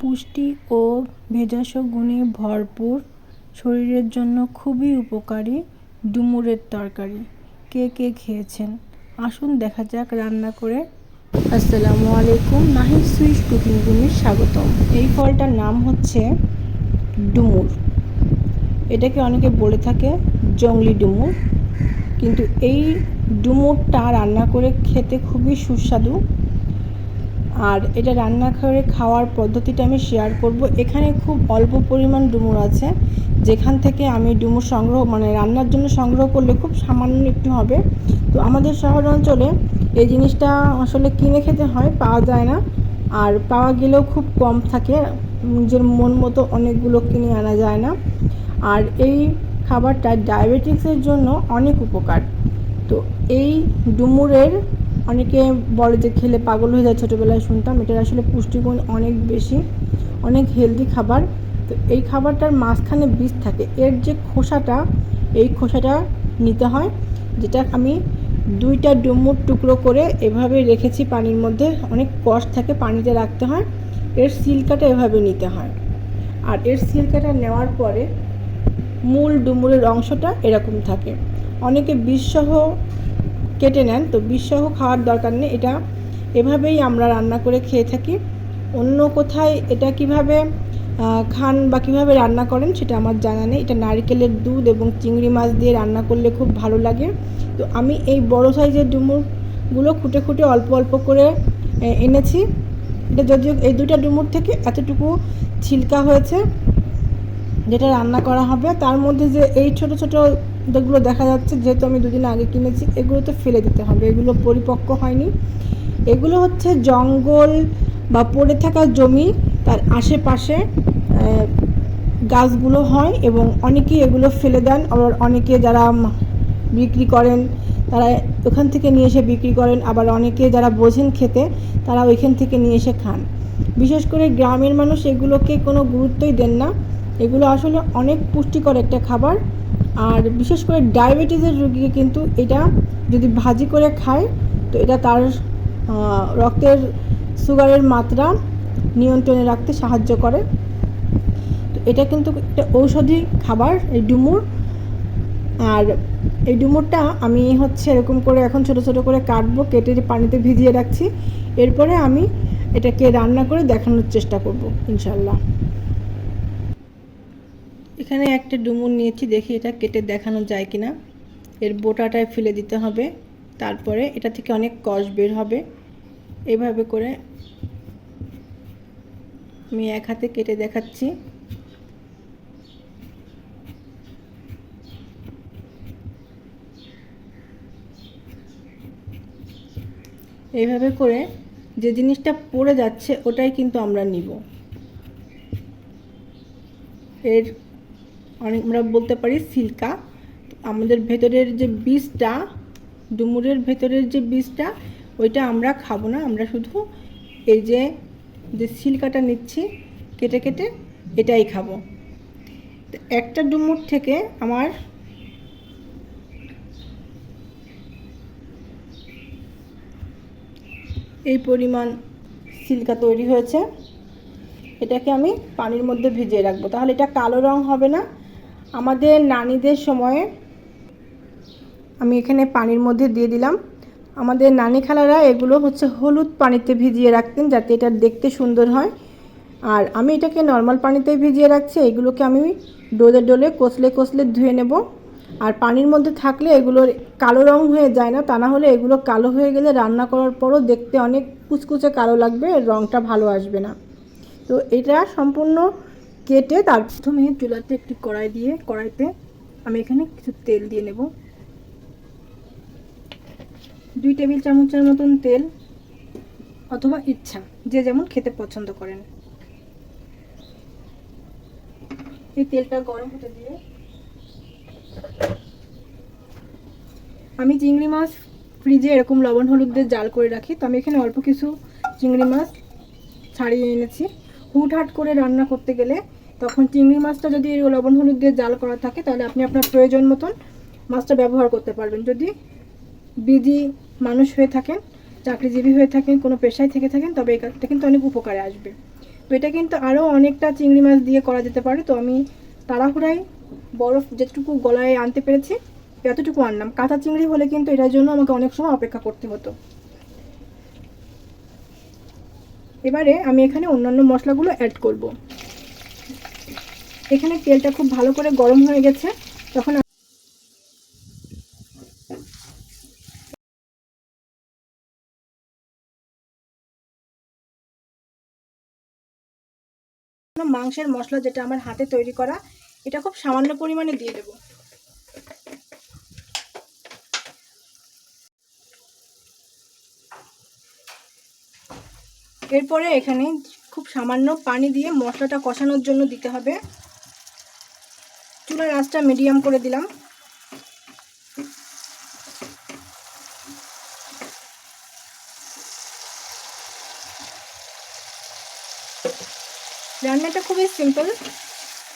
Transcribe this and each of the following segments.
পুষ্টি ও ভেষজ গুণে ভরপুর, শরীরের জন্য খুবই উপকারী ডুমুরের তরকারি। কে কে খেয়েছেন? আসুন দেখা যাক রান্না করে। আসসালামু আলাইকুম, নাহিদ সুইস কুকিং রুমে স্বাগতম। এই ফলটার নাম হচ্ছে ডুমুর। এটাকে অনেকে বলে থাকে জংলি ডুমুর। কিন্তু এই ডুমুরটা রান্না করে খেতে খুবই সুস্বাদু। আর এটা রান্না করে খাওয়ার পদ্ধতিটা আমি শেয়ার করব। এখানে খুব অল্প পরিমাণ ডুমুর আছে। যেখান থেকে আমি ডুমুর সংগ্রহ মানে রান্নার জন্য সংগ্রহ করলে খুব সামান্য একটু হবে। তো আমাদের শহর অঞ্চলে এই জিনিসটা আসলে কিনে খেতে হয়, পাওয়া যায় না। আর পাওয়া গেলেও খুব কম থাকে। নিজের মন মতো অনেকগুলো কিনে আনা যায় না। আর এই খাবারটা ডায়াবেটিক্সের জন্য অনেক উপকার। তো এই ডুমুরের অনেকে বলে যে খেলে পাগল হয়ে যায় ছোটোবেলায়, শুনতাম। এটার আসলে পুষ্টিগুণ অনেক বেশি, অনেক হেলদি খাবার। তো এই খাবারটার মাঝখানে বীজ থাকে। এর যে খোসাটা, এই খোসাটা নিতে হয়, যেটা আমি দুইটা ডুমুর টুকরো করে এভাবে রেখেছি পানির মধ্যে। অনেক কষ থাকে পানিতে রাখতে হয়। এর সিল্কাটা এভাবে নিতে হয়। আর এর সিল্কাটা নেওয়ার পরে মূল ডুমুরের অংশটা এরকম থাকে। অনেকে বিষসহ কেটে নেন। তো বিষসহ খাওয়ার দরকার নেই। এটা এভাবেই আমরা রান্না করে খেয়ে থাকি। অন্য কোথায় এটা কীভাবে খান বা কীভাবে রান্না করেন সেটা আমার জানা নেই। এটা নারকেলের দুধ এবং চিংড়ি মাছ দিয়ে রান্না করলে খুব ভালো লাগে। তো আমি এই বড় সাইজের ডুমুরগুলো খুঁটে খুঁটে অল্প অল্প করে এনেছি। এটা যদিও এই দুটা ডুমুর থেকে এতটুকু ছিলকা হয়েছে যেটা রান্না করা হবে। তার মধ্যে যে এই ছোট ছোট যেগুলো দেখা যাচ্ছে, যেহেতু আমি দুদিন আগে কিনেছি এগুলো তো ফেলে দিতে হবে। এগুলো পরিপক্ক হয়নি। এগুলো হচ্ছে জঙ্গল বা পড়ে থাকা জমি, তার আশেপাশে গাছগুলো হয় এবং অনেকেই এগুলো ফেলে দেন। আবার অনেকে যারা বিক্রি করেন, তারা ওখান থেকে নিয়ে এসে বিক্রি করেন। আবার অনেকে যারা বোঝেন খেতে, তারা ওইখান থেকে নিয়ে এসে খান। বিশেষ করে গ্রামের মানুষ এগুলোকে কোনো গুরুত্বই দেন না। এগুলো আসলে অনেক পুষ্টিকর একটা খাবার। আর বিশেষ করে ডায়াবেটিসের রুগীকে কিন্তু এটা যদি ভাজি করে খায়, তো এটা তার রক্তের সুগারের মাত্রা নিয়ন্ত্রণে রাখতে সাহায্য করে। তো এটা কিন্তু একটা ঔষধি খাবার, এই ডুমুর। আর এই ডুমুরটা আমি হচ্ছে এরকম করে এখন ছোট ছোট করে কাটবো, কেটে পানিতে ভিজিয়ে রাখছি। এরপরে আমি এটাকে রান্না করে দেখানোর চেষ্টা করব ইনশাল্লাহ এখানে একটা ডুমুর নিয়েছি, দেখি এটা কেটে দেখানো যায় কিনা। এর বোটাটায় ফেলে দিতে হবে, তারপরে এটা থেকে অনেক কষ বের হবে। এভাবে করে আমি এক হাতে কেটে দেখাচ্ছি। এইভাবে করে যে জিনিসটা পড়ে যাচ্ছে, ওটাই কিন্তু আমরা নিব। এর অনেক আমরা বলতে পারি সিল্কা। আমাদের ভেতরের যে বীজটা ডুমুরের ভেতরের যে বীজটা ওইটা আমরা খাব না। আমরা শুধু এই যে যে সিল্কাটা নিচ্ছি, কেটে কেটে এটাই খাব। একটা ডুমুর থেকে আমার এই পরিমাণ সিল্কা তৈরি হয়েছে। এটাকে আমি পানির মধ্যে ভিজিয়ে রাখব। তাহলে এটা কালো রং হবে না। আমাদের নানিদের সময়ে আমি এখানে পানির মধ্যে দিয়ে দিলাম। আমাদের নানি খালারা এগুলো হচ্ছে হলুদ পানিতে ভিজিয়ে রাখতেন যাতে এটা দেখতে সুন্দর হয়। আর আমি এটাকে নর্মাল পানিতে ভিজিয়ে রাখছি, এগুলোকে আমি ডোলে ডোলে কষলে কষলে ধুয়ে নেব। আর পানির মধ্যে থাকলে এগুলোর কালো রং হয়ে যায় না, তা না হলে এগুলো কালো হয়ে গেলে রান্না করার পরও দেখতে অনেক কুচকুচে কালো লাগবে, রংটা ভালো আসবে না। তো এটা সম্পূর্ণ কেটে তার প্রথমে চুলাতে একটি কড়াই দিয়ে, কড়াইতে আমি এখানে কিছু তেল দিয়ে নেব। দুই টেবিল চামচের মতন তেল অথবা ইচ্ছা, যে যেমন খেতে পছন্দ করেন। এই তেলটা গরম হতে দিয়ে আমি চিংড়ি মাছ ফ্রিজে এরকম লবণ, হলুদ দিয়ে জাল করে রাখি। তো আমি এখানে অল্প কিছু চিংড়ি মাছ ছাড়িয়ে এনেছি। হুটহাট করে রান্না করতে গেলে তখন চিংড়ি মাছটা যদি লবণ হলুদ দিয়ে জাল করা থাকে, তাহলে আপনি আপনার প্রয়োজন মতন মাছটা ব্যবহার করতে পারবেন। যদি বিজি মানুষ হয়ে থাকেন, চাকরিজীবী হয়ে থাকেন, কোনো পেশায় থেকে থাকেন, তবে কাজটা কিন্তু অনেক উপকারে আসবে। তো এটা কিন্তু আরও অনেকটা চিংড়ি মাছ দিয়ে করা যেতে পারে। তো আমি তাড়াহুড়াই বরফ যেটুকু গলায় আনতে পেরেছি, এতটুকু আনলাম। কাঁচা চিংড়ি হলে কিন্তু এটার জন্য আমাকে অনেক সময় অপেক্ষা করতে হতো। এবারে আমি এখানে অন্যান্য মশলাগুলো অ্যাড করব। এখানে তেলটা খুব ভালো করে গরম হয়ে গেছে, তখন মাংসের মশলা যেটা আমার হাতে তৈরি করা, এটা খুব সামান্য পরিমাণে দিয়ে দেব। এরপরে এখানে খুব সামান্য পানি দিয়ে মশলাটা কষানোর জন্য দিতে হবে। চুলার আঁচটা মিডিয়াম করে দিলাম। রান্নাটা খুবই সিম্পল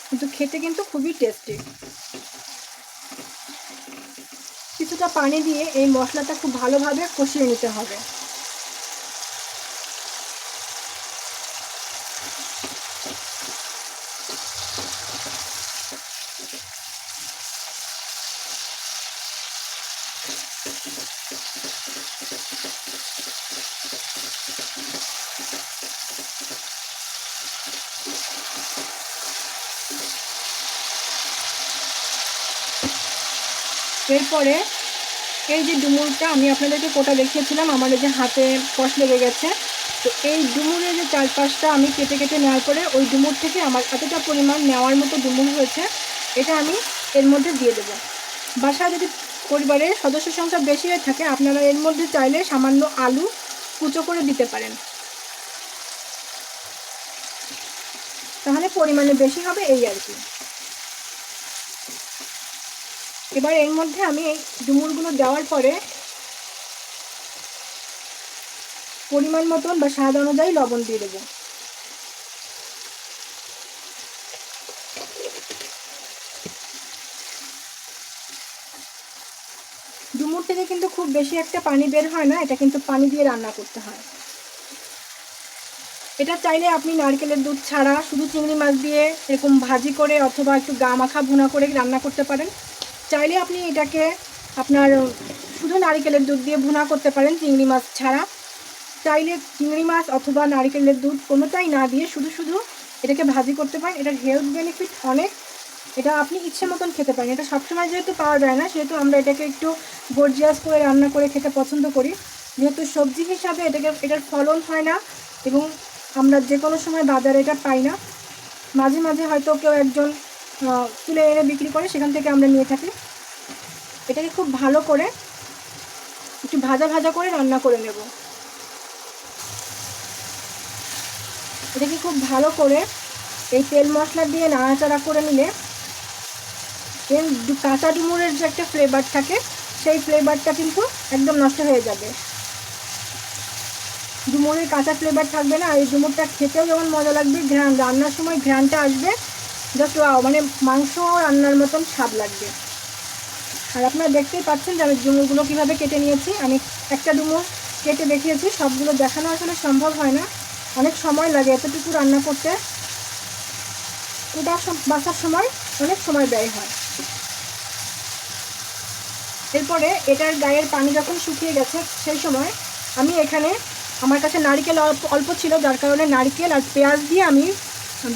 কিন্তু খেতে কিন্তু খুবই টেস্টি কিছুটা পানি দিয়ে এই মশলাটা খুব ভালোভাবে কষিয়ে নিতে হবে। এরপরে এই যে ডুমুরটা, আমি আপনাদেরকে কোটা দেখিয়েছিলাম, আমার এই যে হাতে কষ লেগে গেছে। তো এই ডুমুরের যে চারপাশটা আমি কেটে কেটে নেওয়ার পরে ওই ডুমুর থেকে আমার এতটা পরিমাণ নেওয়ার মতো ডুমুর হয়েছে, এটা আমি এর মধ্যে দিয়ে দেবো। বাসা যদি পরিবারের সদস্য সংখ্যা বেশি হয়ে থাকে, আপনারা এর মধ্যে চাইলে সামান্য আলু কুচো করে দিতে পারেন। তাহলে পরিমাণে বেশি হবে এই আর কি। এবার এর মধ্যে আমি ডুমুরগুলো দেওয়ার পরে পরিমাণ মতন বা স্বাদ অনুযায়ী লবণ দিয়ে দেবো। ডুমুর থেকে কিন্তু খুব বেশি একটা পানি বের হয় না, এটা কিন্তু পানি দিয়ে রান্না করতে হয়। এটা চাইলে আপনি নারকেলের দুধ ছাড়া শুধু চিংড়ি মাছ দিয়ে এরকম ভাজি করে অথবা একটু গা মাখা ভুনা করে রান্না করতে পারেন। চাইলে আপনি এটাকে আপনার, শুধু নারিকেলের দুধ দিয়ে ভুনা করতে পারেন চিংড়ি মাছ ছাড়া। চাইলে চিংড়ি মাছ অথবা নারিকেলের দুধ কোনোটাই না দিয়ে শুধু শুধু এটাকে ভাজি করতে পারেন। এটার হেলথ বেনিফিট অনেক। এটা আপনি ইচ্ছে মতন খেতে পারেন। এটা সবসময় যেহেতু পাওয়া যায় না, সেহেতু আমরা এটাকে একটু গর্জিয়াস করে রান্না করে খেতে পছন্দ করি। যেহেতু সবজি হিসাবে এটাকে, এটার ফলন হয় না এবং আমরা যে কোনো সময় বাজারে এটা পাই না। মাঝে মাঝে হয়তো কেউ একজন তুলে এনে বিক্রি করে সেখান থেকে আমরা নিয়ে থাকি। এটাকে খুব ভালো করে একটু ভাজা ভাজা করে রান্না করে নেব। এটাকে খুব ভালো করে এই তেল মশলা দিয়ে নাড়াচাড়া করে নিলে কাঁচা ডুমুরের যে একটা ফ্লেভার থাকে, সেই ফ্লেভারটা কিন্তু একদম নষ্ট হয়ে যাবে। ডুমুরের কাঁচা ফ্লেভার থাকবে না, আর এই ডুমুরটা খেতেও যেমন মজা লাগবে, ঘ্রাণ, রান্নার সময় ঘ্রাণটা আসবে জাস্ট মানে মাংস রান্নার মতন স্বাদ লাগবে। আর আপনারা দেখতেই পাচ্ছেন যে আমি ডুমুরগুলো কীভাবে কেটে নিয়েছি। আমি একটা ডুমুর কেটে দেখিয়েছি, সবগুলো দেখানো আসলে সম্ভব হয় না। অনেক সময় লাগে এতটুকু রান্না করতে। সব বাসার সময় অনেক সময় ব্যয় হয়। এরপরে এটার গায়ের পানি যখন শুকিয়ে গেছে সেই সময় আমি এখানে আমার কাছে নারকেল অল্প ছিল, যার কারণে নারকেল আর পেঁয়াজ দিয়ে আমি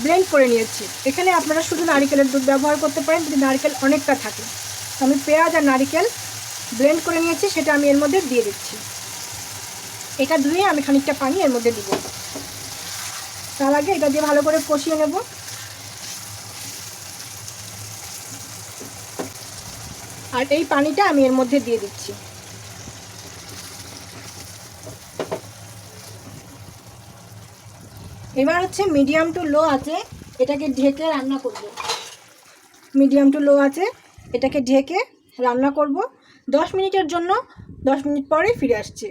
ব্লেন্ড করে নিয়েছি। এখানে আপনারা শুধু নারকেলের দুধ ব্যবহার করতে পারেন, যদি নারকেল অনেকটা থাকে। আমি পেঁয়াজ আর নারকেল ব্লেন্ড করে নিয়েছি, সেটা আমি এর মধ্যে দিয়ে দিচ্ছি। এটা ধুয়ে আমি খানিকটা পানি এর মধ্যে দিব। তার আগে এটা দিয়ে ভালো করে কষিয়ে নেব। আর এই পানিটা আমি এর মধ্যে দিয়ে দিচ্ছি। এবার হচ্ছে মিডিয়াম টু লো আছে, এটাকে ঢেকে রান্না করব। মিডিয়াম টু লো আছে, এটাকে ঢেকে রান্না করব। দশ মিনিটের জন্য, দশ মিনিট পরে ফিরে আসছি।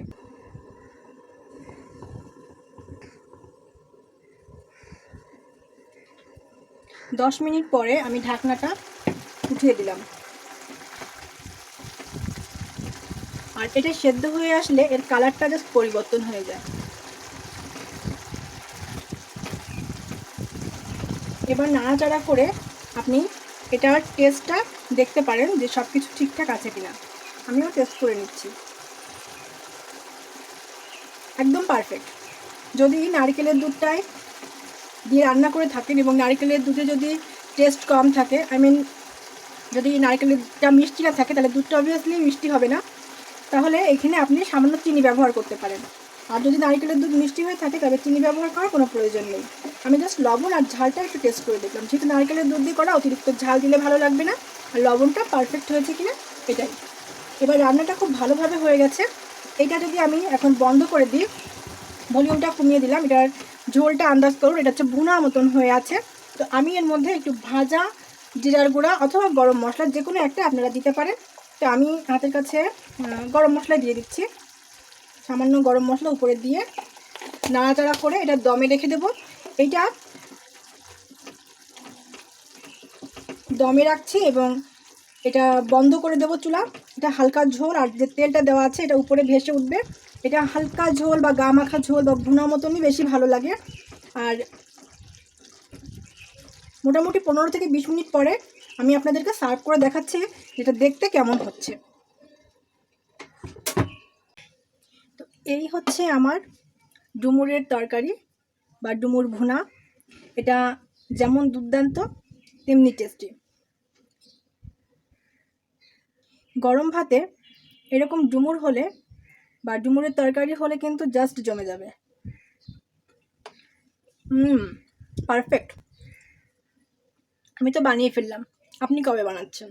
দশ মিনিট পরে আমি ঢাকনাটা উঠিয়ে দিলাম। আর এটা সেদ্ধ হয়ে আসলে এর কালারটা জাস্ট পরিবর্তন হয়ে যায়। এবার নাড়াচাড়া করে আপনি এটার টেস্টটা দেখতে পারেন যে সব কিছু ঠিকঠাক আছে কিনা। আমিও টেস্ট করে নিচ্ছি। একদম পারফেক্ট যদি নারকেলের দুধটায় দিয়ে রান্না করে থাকেন এবং নারকেলের দুধে যদি টেস্ট কম থাকে আই মিন যদি নারকেলেরটা মিষ্টি না থাকে, তাহলে দুধটা অবভিয়াসলি মিষ্টি হবে না। তাহলে এখানে আপনি সামান্য চিনি ব্যবহার করতে পারেন। আর যদি নারকেলের দুধ মিষ্টি হয়ে থাকে, তবে চিনি ব্যবহার করার কোনো প্রয়োজন নেই। আমি জাস্ট লবণ আর ঝালটা একটু টেস্ট করে দেখলাম। যেহেতু নারকেলের দুধ দিয়ে করা, অতিরিক্ত ঝাল দিলে ভালো লাগবে না। আর লবণটা পারফেক্ট হয়েছে কিনা, এটাই। এবার রান্নাটা খুব ভালোভাবে হয়ে গেছে। এটা যদি আমি এখন বন্ধ করে দিই, ভলিউমটা কমিয়ে দিলাম। এটার ঝোলটা আন্দাজ করুন, এটা হচ্ছে ভুনা মতন হয়ে আছে। তো আমি এর মধ্যে একটু ভাজা জিরার গুঁড়া অথবা গরম মশলা যে কোনো একটা আপনারা দিতে পারেন। তো আমি হাতের কাছে গরম মশলা দিয়ে দিচ্ছি। সামান্য গরম মশলা উপরে দিয়ে নাড়াচাড়া করে এটা দমে রেখে দেবো। এইটা দমে রাখছি এবং এটা বন্ধ করে দেবো চুলা। এটা হালকা ঝোল আর যে তেলটা দেওয়া আছে এটা উপরে ভেসে উঠবে। এটা হালকা ঝোল বা গা মাখা ঝোল বা ভুনা মতনই বেশি ভালো লাগে। আর মোটামুটি পনেরো থেকে বিশ মিনিট পরে আমি আপনাদেরকে সার্ভ করে দেখাচ্ছি যেটা দেখতে কেমন হচ্ছে। এই হচ্ছে আমার ডুমুরের তরকারি বা ডুমুর ভুনা। এটা যেমন দুর্দান্ত, তেমনি টেস্টি গরম ভাতে এরকম ডুমুর হলে বা ডুমুরের তরকারি হলে কিন্তু জাস্ট জমে যাবে। হুম পারফেক্ট আমি তো বানিয়ে ফেললাম। আপনি কবে বানাচ্ছেন?